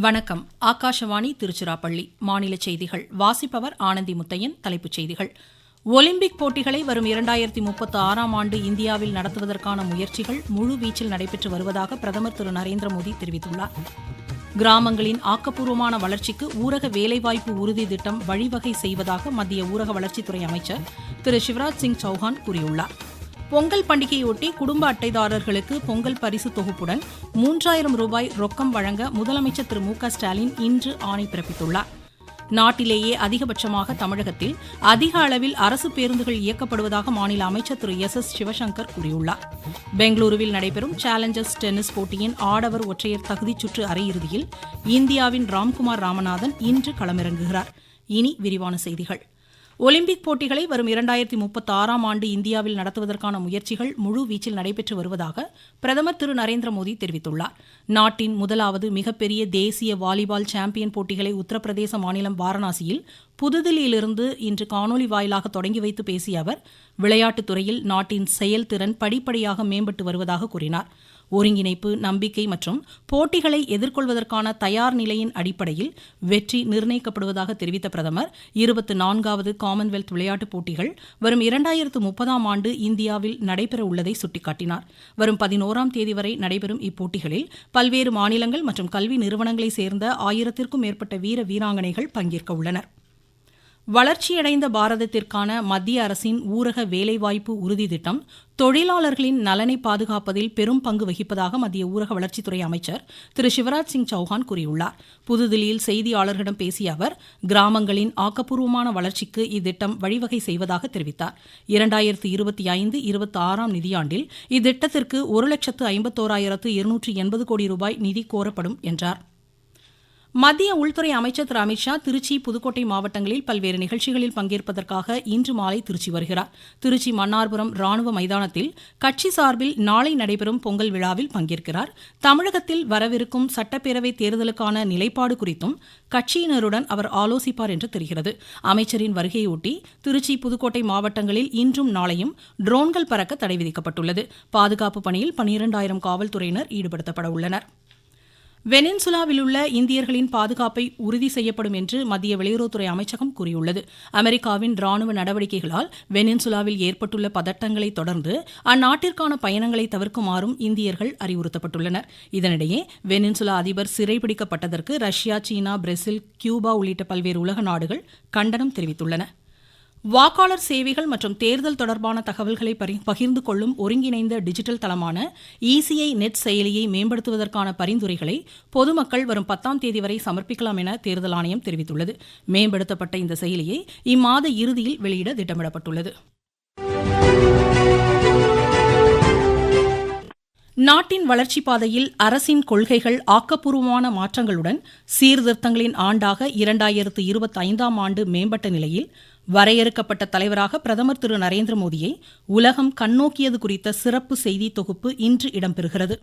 வணக்கம். ஆகாஷவாணி திருச்சிராப்பள்ளி. மாநில செய்திகள். வாசிப்பவர் ஆனந்தி முத்தையன் தலைப்புச் செய்திகள். ஒலிம்பிக் போட்டிகளை வரும் இரண்டாயிரத்தி முப்பத்து ஆறாம் ஆண்டு இந்தியாவில் நடத்துவதற்கான முயற்சிகள் முழுவீச்சில் நடைபெற்று வருவதாக பிரதமர் திரு நரேந்திர மோடி தெரிவித்துள்ளார். கிராமங்களின் ஆக்கப்பூர்வமான வளர்ச்சிக்கு ஊரக வேலைவாய்ப்பு உறுதி திட்டம் வழிவகை செய்வதாக மத்திய ஊரக வளர்ச்சித்துறை அமைச்சர் திரு சிவராஜ் சிங் சௌஹான் கூறியுள்ளார். பொங்கல் பண்டிகையொட்டி குடும்ப அட்டைதாரர்களுக்கு பொங்கல் பரிசு தொகுப்புடன் மூன்றாயிரம் ரூபாய் ரொக்கம் வழங்க முதலமைச்சர் திரு மு க ஸ்டாலின் இன்று ஆணை பிறப்பித்துள்ளார். நாட்டிலேயே அதிகபட்சமாக தமிழகத்தில் அதிக அளவில் அரசு பேருந்துகள் இயக்கப்படுவதாக மாநில அமைச்சர் திரு எஸ் எஸ் சிவசங்கர் கூறியுள்ளார். பெங்களூருவில் நடைபெறும் சேலஞ்சர்ஸ் டென்னிஸ் போட்டியின் ஆடவர் ஒற்றையர் தகுதிச் சுற்று அரையிறுதியில் இந்தியாவின் ராம்குமார் ராமநாதன் இன்று களமிறங்குகிறார். இனி விரிவான செய்திகள். ஒலிம்பிக் போட்டிகளை வரும் இரண்டாயிரத்தி முப்பத்தி ஆறாம் ஆண்டு இந்தியாவில் நடத்துவதற்கான முயற்சிகள் முழு வீச்சில் நடைபெற்று வருவதாக பிரதமர் திரு நரேந்திர மோடி தெரிவித்துள்ளார். நாட்டின் முதலாவது மிகப்பெரிய தேசிய வாலிபால் சாம்பியன் போட்டிகளை உத்தரப்பிரதேச மாநிலம் வாரணாசியில் புதுதில்லியிலிருந்து இன்று காணொலி வாயிலாக தொடங்கி வைத்து பேசிய அவர் விளையாட்டுத் துறையில் நாட்டின் செயல்திறன் படிப்படியாக மேம்பட்டு வருவதாக கூறினார். ஒருங்கிணைப்பு நம்பிக்கை மற்றும் போட்டிகளை எதிர்கொள்வதற்கான தயார் நிலையின் அடிப்படையில் வெற்றி நிர்ணயிக்கப்படுவதாக தெரிவித்த பிரதமர் இருபத்து நான்காவது காமன்வெல்த் விளையாட்டுப் போட்டிகள் வரும் இரண்டாயிரத்து முப்பதாம் ஆண்டு இந்தியாவில் நடைபெற உள்ளதை சுட்டிக்காட்டினார். வரும் பதினோராம் தேதி வரை நடைபெறும் இப்போட்டிகளில் பல்வேறு மாநிலங்கள் மற்றும் கல்வி நிறுவனங்களைச் சேர்ந்த ஆயிரத்திற்கும் மேற்பட்ட வீர வீராங்கனைகள் பங்கேற்க உள்ளனர். வளர்ச்சியடைந்த பாரதத்திற்கான மத்திய அரசின் ஊரக வேலைவாய்ப்பு உறுதி திட்டம் தொழிலாளர்களின் நலனை பாதுகாப்பதில் பெரும் பங்கு வகிப்பதாக மத்திய ஊரக வளர்ச்சித்துறை அமைச்சர் திரு சிவராஜ் சிங் சௌஹான் கூறியுள்ளார். புதுதில்லியில் செய்தியாளர்களிடம் பேசிய அவர் கிராமங்களின் ஆக்கப்பூர்வமான வளர்ச்சிக்கு இத்திட்டம் வழிவகை செய்வதாக தெரிவித்தார். இரண்டாயிரத்து இருபத்தி ஐந்து இருபத்தி ஆறாம் நிதியாண்டில் இத்திட்டத்திற்கு ஒரு லட்சத்து ஐம்பத்தோராயிரத்து இருநூற்று எண்பது கோடி ரூபாய் நிதி கோரப்படும் என்றார். மத்திய உள்துறை அமைச்சர் திரு அமித்ஷா திருச்சி புதுக்கோட்டை மாவட்டங்களில் பல்வேறு நிகழ்ச்சிகளில் பங்கேற்பதற்காக இன்று மாலை திருச்சி வருகிறார். திருச்சி மன்னார்புரம் ராணுவ மைதானத்தில் கட்சி சார்பில் நாளை நடைபெறும் பொங்கல் விழாவில் பங்கேற்கிறார். தமிழகத்தில் வரவிருக்கும் சட்டப்பேரவை தேர்தலுக்கான நிலைப்பாடு குறித்தும் கட்சியினருடன் அவர் ஆலோசிப்பார் என்று தெரிகிறது. அமைச்சரின் வருகையொட்டி திருச்சி புதுக்கோட்டை மாவட்டங்களில் இன்றும் நாளையும் ட்ரோன்கள் பறக்க தடை விதிக்கப்பட்டுள்ளது. பாதுகாப்பு பணியில் பனிரெண்டாயிரம் காவல்துறையினர் ஈடுபடுத்தப்பட உள்ளனா் வெனின்சுலாவில் உள்ள இந்தியர்களின் பாதுகாப்பை உறுதி செய்யப்படும் என்று மத்திய வெளியுறவுத்துறை அமைச்சகம் கூறியுள்ளது. அமெரிக்காவின் ராணுவ நடவடிக்கைகளால் வெனின்சுலாவில் ஏற்பட்டுள்ள பதட்டங்களை தொடர்ந்து அந்நாட்டிற்கான பயணங்களை தவிர்க்குமாறும் இந்தியர்கள் அறிவுறுத்தப்பட்டுள்ளனர். இதனிடையே வெனின்சுலா அதிபர் சிறைபிடிக்கப்பட்டதற்கு ரஷ்யா சீனா பிரேசில் கியூபா உள்ளிட்ட பல்வேறு உலக நாடுகள் கண்டனம் தெரிவித்துள்ளன. வாக்காளர் சேவைகள் மற்றும் தேர்தல் தொடர்பான தகவல்களை பகிர்ந்து கொள்ளும் ஒருங்கிணைந்த டிஜிட்டல் தளமான இசிஐ நெட் செயலியை மேம்படுத்துவதற்கான பரிந்துரைகளை பொதுமக்கள் வரும் பத்தாம் தேதி வரை சமர்ப்பிக்கலாம் என தேர்தல் ஆணையம் தெரிவித்துள்ளது. மேம்படுத்தப்பட்ட இந்த செயலியை இம்மாத இறுதியில் வெளியிட திட்டமிடப்பட்டுள்ளது. நாட்டின் வளர்ச்சிப் பாதையில் அரசின் கொள்கைகள் ஆக்கப்பூர்வமான மாற்றங்களுடன் சீர்திருத்தங்களின் ஆண்டாக இரண்டாயிரத்து இருபத்தி ஐந்தாம் ஆண்டு மேம்பட்ட நிலையில் வரையறுக்கப்பட்ட தலைவராக பிரதமர் திரு நரேந்திர மோடியை உலகம் கண்ணோக்கியது குறித்த சிறப்பு செய்தி தொகுப்பு இன்று இடம்பெறுகிறது.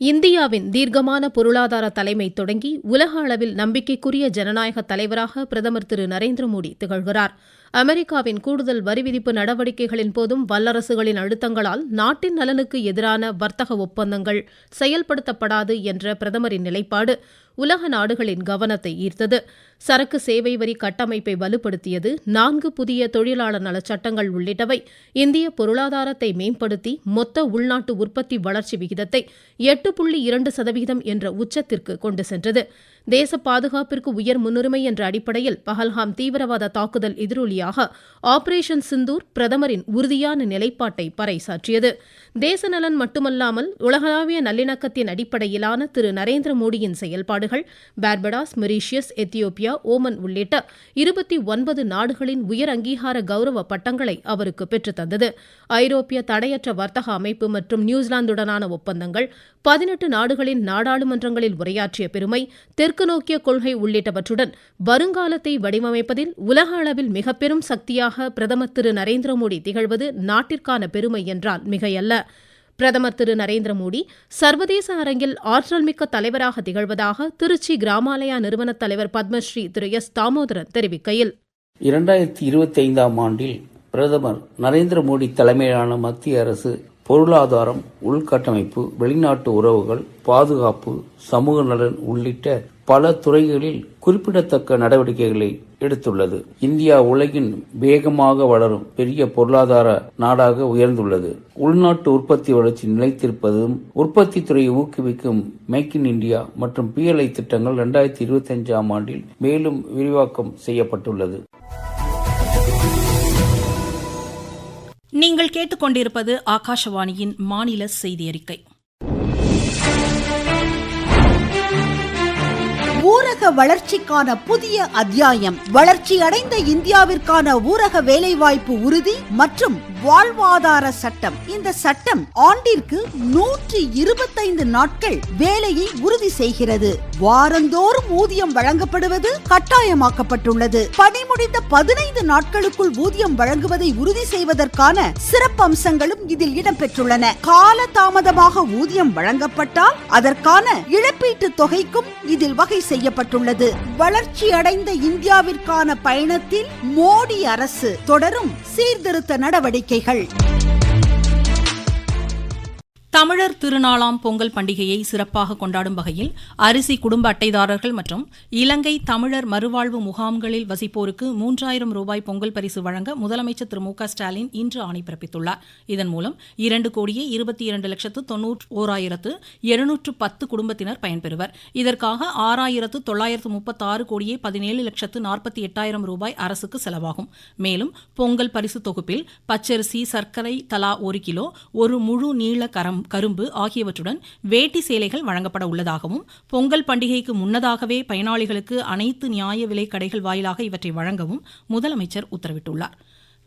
இந்தியாவின் தீர்க்கமான பொருளாதார தலைமை தொடங்கி உலக அளவில் நம்பிக்கைக்குரிய ஜனநாயக தலைவராக பிரதமர் திரு நரேந்திர மோடி திகழ்கிறார். அமெரிக்காவின் கூடுதல் வரி விதிப்பு நடவடிக்கைகளின் போதும் வல்லரசுகளின் அழுத்தங்களால் நாட்டின் நலனுக்கு எதிரான வர்த்தக ஒப்பந்தங்கள் செயல்படுத்தப்படாது என்ற பிரதமரின் நிலைப்பாடு. உலக நாடுகளின் கவனத்தை ஈர்த்தது. சரக்கு சேவை வரி கட்டமைப்பை வலுப்படுத்தியது நான்கு புதிய தொழிலாளர் நலச் சட்டங்கள் உள்ளிட்டவை. இந்திய பொருளாதாரத்தை மேம்படுத்தி மொத்த உள்நாட்டு உற்பத்தி வளர்ச்சி விகிதத்தை எட்டு புள்ளி இரண்டு சதவீதம் என்ற உச்சத்திற்கு கொண்டு சென்றது. தேச பாதுகாப்பிற்கு உயர் முன்னுரிமை என்ற அடிப்படையில் பஹல்காம் தீவிரவாத தாக்குதல் எதிரொலியாக ஆபரேஷன் சிந்தூர் பிரதமரின் உறுதியான நிலைப்பாட்டை பறைசாற்றியது. தேச நலன் மட்டுமல்லாமல் உலகளாவிய நல்லிணக்கத்தின் அடிப்படையிலான திரு நரேந்திர மோடியின் செயல்பாடுகள் பார்படாஸ் மொரீஷியஸ் எத்தியோப்பியா ஓமன் உள்ளிட்ட இருபத்தி ஒன்பது நாடுகளின் உயர் அங்கீகார கௌரவ பட்டங்களை அவருக்கு பெற்றுத்தந்தது ஐரோப்பிய தடையற்ற வர்த்தக அமைப்பு மற்றும் நியூசிலாந்துடனான ஒப்பந்தங்கள் பதினெட்டு நாடுகளின் நாடாளுமன்றங்களில் உரையாற்றிய பெருமை தெற்கு நோக்கிய கொள்கை உள்ளிட்டவற்றுடன் வருங்காலத்தை வடிவமைப்பதில் உலக அளவில் மிகப்பெரும் சக்தியாக பிரதமர் திரு நரேந்திர மோடி திகழ்வது நாட்டிற்கான பெருமை என்றால் மிகையல்ல. பிரதமர் திரு நரேந்திர மோடி சர்வதேச அரங்கில் ஆற்றல் மிக்க தலைவராக திகழ்வதாக திருச்சி கிராமாலயா நிறுவன தலைவர் பத்மஸ்ரீ திரு எஸ். தாமோதரன் தெரிவிக்கையில். இரண்டாயிரத்தி இருபத்தி ஐந்தாம் ஆண்டில் பிரதமர் நரேந்திர மோடி தலைமையிலான மத்திய அரசு பொருளாதாரம் உள்கட்டமைப்பு வெளிநாட்டு உறவுகள் பாதுகாப்பு சமூக நலன் உள்ளிட்ட பல துறைகளில் குறிப்பிடத்தக்க நடவடிக்கைகளை எடுத்துள்ளது. இந்தியா உலகின் வேகமாக வளரும் பெரிய பொருளாதார நாடாக உயர்ந்துள்ளது. உள்நாட்டு உற்பத்தி வளர்ச்சி நிலைத்திருப்பதும் உற்பத்தி துறையை ஊக்குவிக்கும் மேக் இன் இந்தியா மற்றும் பிஎல்ஐ திட்டங்கள் இரண்டாயிரத்தி இருபத்தி அஞ்சாம் ஆண்டில் மேலும் விரிவாக்கம் செய்யப்பட்டுள்ளது. நீங்கள் கேட்டுக்கொண்டிருப்பது ஆகாஷவாணியின் மாநில செய்தி அறிக்கை ஊரக வளர்ச்சிக்கான புதிய அத்தியாயம். வளர்ச்சி அடைந்த இந்தியாவிற்கான ஊரக வேலைவாய்ப்பு உறுதி மற்றும் வாழ்வாதார சட்டம். இந்த சட்டம் ஆண்டிற்கு நூற்றி இருபத்தைந்து நாட்கள் வேலையை உறுதி செய்கிறது. வாரந்தோறும் ஊதியம் வழங்கப்படுவது கட்டாயமாக்கப்பட்டுள்ளது. பணி முடிந்த பதினைந்து நாட்களுக்குள் ஊதியம் வழங்குவதை உறுதி செய்வதற்கான சிறப்பம்சங்களும் இதில் இடம்பெற்றுள்ளன. கால தாமதமாக ஊதியம் வழங்கப்பட்டால் அதற்கான இழப்பீட்டு தொகைக்கும் இதில் வகை செய்யப்பட்டுள்ளது வளர்ச்சி அடைந்த இந்தியாவிற்கான பயணத்தில் மோடி அரசு தொடரும் சீர்திருத்த நடவடிக்கைகள். தமிழர் திருநாளாம் பொங்கல் பண்டிகையை சிறப்பாக கொண்டாடும் வகையில் அரிசி குடும்ப அட்டைதாரர்கள் மற்றும் இலங்கை தமிழர் மறுவாழ்வு முகாம்களில் வசிப்போருக்கு மூன்றாயிரம் ரூபாய் பொங்கல் பரிசு வழங்க முதலமைச்சர் திரு மு ஸ்டாலின் இன்று ஆணை பிறப்பித்துள்ளார். இதன் மூலம் இரண்டு கோடியே இருபத்தி இரண்டு லட்சத்து தொன்னூற்று ஓராயிரத்து எழுநூற்று பத்து குடும்பத்தினர் பயன்பெறுவர். இதற்காக ஆறாயிரத்து தொள்ளாயிரத்து முப்பத்தாறு கோடியே பதினேழு லட்சத்து நாற்பத்தி எட்டாயிரம் ரூபாய் அரசுக்கு செலவாகும். மேலும் பொங்கல் பரிசு தொகுப்பில் பச்சரிசி சர்க்கரை தலா ஒரு கிலோ ஒரு முழு நீள கரம் கரும்பு ஆகியவற்றுடன் வேட்டி சேலைகள் வழங்கப்பட உள்ளதாகவும் பொங்கல் பண்டிகைக்கு முன்னதாகவே பயனாளிகளுக்கு அனைத்து நியாய விலை கடைகள் வாயிலாக இவற்றை வழங்கவும் முதலமைச்சர் உத்தரவிட்டுள்ளார்.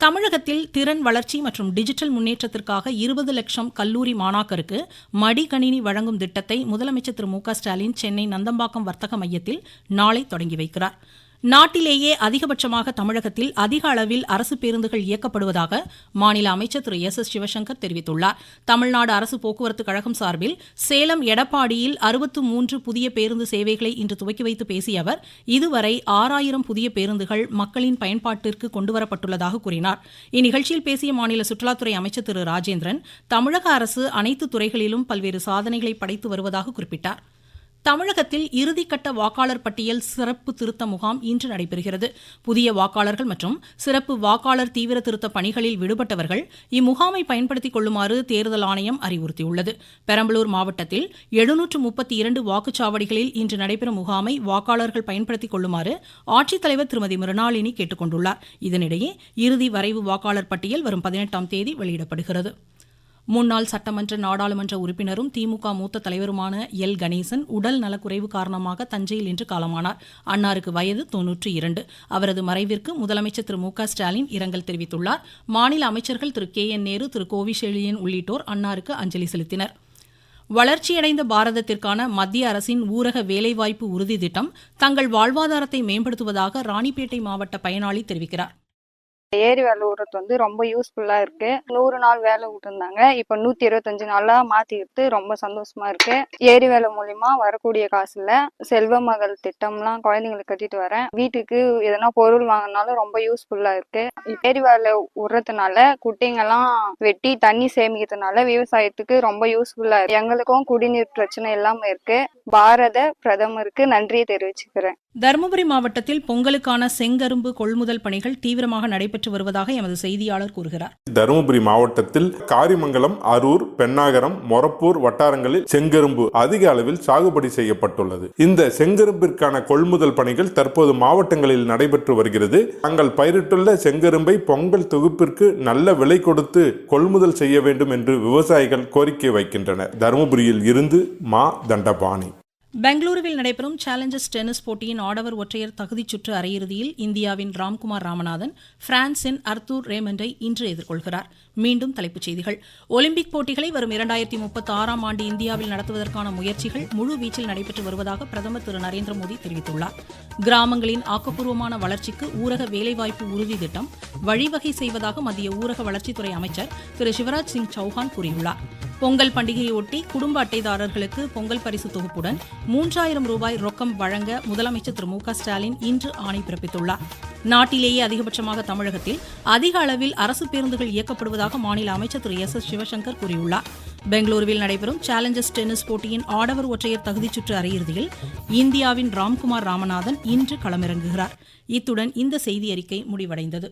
தமிழகத்தில் திறன் வளர்ச்சி மற்றும் டிஜிட்டல் முன்னேற்றத்திற்காக இருபது லட்சம் கல்லூரி மாணாக்கருக்கு மடிக்கணினி வழங்கும் திட்டத்தை முதலமைச்சர் திரு மு க ஸ்டாலின் சென்னை நந்தம்பாக்கம் வர்த்தக மையத்தில் நாளை தொடங்கி வைக்கிறார். நாட்டிலேயே அதிகபட்சமாக தமிழகத்தில் அதிக அளவில் அரசு பேருந்துகள் இயக்கப்படுவதாக மாநில அமைச்சர் திரு எஸ் எஸ் சிவசங்கர் தெரிவித்துள்ளார். தமிழ்நாடு அரசு போக்குவரத்து கழகம் சார்பில் சேலம் எடப்பாடியில் அறுபத்து மூன்று புதிய பேருந்து சேவைகளை இன்று துவக்கி வைத்து பேசிய அவர் இதுவரை ஆறாயிரம் புதிய பேருந்துகள் மக்களின் பயன்பாட்டிற்கு கொண்டுவரப்பட்டுள்ளதாக கூறினார். இந்நிகழ்ச்சியில் பேசிய மாநில சுற்றுலாத்துறை அமைச்சர் திரு ராஜேந்திரன் தமிழக அரசு அனைத்து துறைகளிலும் பல்வேறு சாதனைகளை படைத்து வருவதாக குறிப்பிட்டார். தமிழகத்தில் இறுதிக்கட்ட வாக்காளர் பட்டியல் சிறப்பு திருத்த முகாம் இன்று நடைபெறுகிறது. புதிய வாக்காளர்கள் மற்றும் சிறப்பு வாக்காளர் தீவிர திருத்த பணிகளில் விடுபட்டவர்கள் இம்முகாமை பயன்படுத்திக் கொள்ளுமாறு தேர்தல் ஆணையம் அறிவுறுத்தியுள்ளது. பெரம்பலூர் மாவட்டத்தில் எழுநூற்று முப்பத்தி இரண்டு வாக்குச்சாவடிகளில் இன்று நடைபெறும் முகாமை வாக்காளர்கள் பயன்படுத்திக் கொள்ளுமாறு ஆட்சித்தலைவர் திருமதி மிருணாளினி கேட்டுக் கொண்டுள்ளார். இதனிடையே இறுதி வரைவு வாக்காளர் பட்டியல் வரும் பதினெட்டாம் தேதி வெளியிடப்படுகிறது. முன்னாள் சட்டமன்ற நாடாளுமன்ற உறுப்பினரும் திமுக மூத்த தலைவருமான எல். கணேசன் உடல் நலக்குறைவு காரணமாக தஞ்சையில் இன்று காலமானார். அன்னாருக்கு வயது தொன்னூற்றி இரண்டு. அவரது மறைவிற்கு முதலமைச்சர் திரு மு க ஸ்டாலின் இரங்கல் தெரிவித்துள்ளார். மாநில அமைச்சர்கள் திரு கே. என். நேரு திரு கோவிஷெழியன் உள்ளிட்டோர் அன்னாருக்கு அஞ்சலி செலுத்தினர். வளர்ச்சியடைந்த பாரதத்திற்கான மத்திய அரசின் ஊரக வேலைவாய்ப்பு உறுதி திட்டம் தங்கள் வாழ்வாதாரத்தை மேம்படுத்துவதாக ராணிப்பேட்டை மாவட்ட பயனாளி தெரிவிக்கிறார். ஏரி வேலை விடுறது வந்து ரொம்ப யூஸ்ஃபுல்லா இருக்கு. நூறு நாள் வேலை விட்டுருந்தாங்க. இப்ப நூத்தி இருபத்தஞ்சு நாளா மாத்திக்கிட்டு ரொம்ப சந்தோஷமா இருக்கு. ஏரி வேலை மூலியமா வரக்கூடிய காசுல செல்வ மகள் திட்டம்லாம் குழந்தைங்களுக்கு கட்டிட்டு வரேன். வீட்டுக்கு எதனா பொருள் வாங்கினாலும் ரொம்ப யூஸ்ஃபுல்லா இருக்கு. ஏரி வேலை விடுறதுனால குட்டைங்கெல்லாம் வெட்டி தண்ணி சேமிக்கிறதுனால விவசாயத்துக்கு ரொம்ப யூஸ்ஃபுல்லா இருக்கு. எங்களுக்கும் குடிநீர் பிரச்சனை இல்லாம இருக்கு. பாரத பிரதமருக்கு நன்றியை தெரிவிச்சுக்கிறேன். தருமபுரி மாவட்டத்தில் பொங்கலுக்கான செங்கரும்பு கொள்முதல் பணிகள் தீவிரமாக நடைபெற்று வருவதாக எமது செய்தியாளர் கூறுகிறார். தருமபுரி மாவட்டத்தில் காரிமங்கலம் அரூர் பெண்ணாகரம் மொரப்பூர் வட்டாரங்களில் செங்கரும்பு அதிக அளவில் சாகுபடி செய்யப்பட்டுள்ளது. இந்த செங்கரும்பிற்கான கொள்முதல் பணிகள் தற்போது மாவட்டங்களில் நடைபெற்று வருகிறது. தாங்கள் பயிரிட்டுள்ள செங்கரும்பை பொங்கல் தொகுப்பிற்கு நல்ல விலை கொடுத்து கொள்முதல் செய்ய வேண்டும் என்று விவசாயிகள் கோரிக்கை வைக்கின்றனர். தருமபுரியில் இருந்து மா. தண்டபாணி. பெங்களூருவில் நடைபெறும் சேலஞ்சர்ஸ் டென்னிஸ் போட்டியின் ஆடவர் ஒற்றையர் தகுதிச் சுற்று அரையிறுதியில் இந்தியாவின் ராம்குமார் ராமநாதன் பிரான்சின் அர்த்தூர் ரேமண்டை இன்று எதிர்கொள்கிறார். மீண்டும் தலைப்புச் செய்திகள். ஒலிம்பிக் போட்டிகளை வரும் இரண்டாயிரத்தி முப்பத்தி ஆறாம் ஆண்டு இந்தியாவில் நடத்துவதற்கான முயற்சிகள் முழு வீச்சில் நடைபெற்று வருவதாக பிரதமர் திரு நரேந்திர மோடி தெரிவித்துள்ளார். கிராமங்களின் ஆக்கப்பூர்வமான வளர்ச்சிக்கு ஊரக வேலைவாய்ப்பு உறுதி திட்டம் வழிவகை செய்வதாக மத்திய ஊரக வளர்ச்சித்துறை அமைச்சர் திரு சிவராஜ் சிங் சௌஹான் கூறியுள்ளார். பொங்கல் பண்டிகையொட்டி குடும்ப அட்டைதாரர்களுக்கு பொங்கல் பரிசு தொகுப்புடன் மூன்றாயிரம் ரூபாய் ரொக்கம் வழங்க முதலமைச்சர் திரு மு ஸ்டாலின் இன்று ஆணை பிறப்பித்துள்ளார். நாட்டிலேயே அதிகபட்சமாக தமிழகத்தில் அதிக அளவில் அரசு பேருந்துகள் இயக்கப்படுவதாக மாநில அமைச்சர் திரு எஸ் எஸ் சிவசங்கர் கூறியுள்ளார். பெங்களூருவில் நடைபெறும் சேலஞ்சர்ஸ் டென்னிஸ் போட்டியின் ஆடவர் ஒற்றையர் தகுதிச் சுற்று அரையிறுதியில் இந்தியாவின் ராம்குமார் ராமநாதன் இன்று களமிறங்குகிறார். இத்துடன் இந்த செய்தி அறிக்கை முடிவடைந்தது.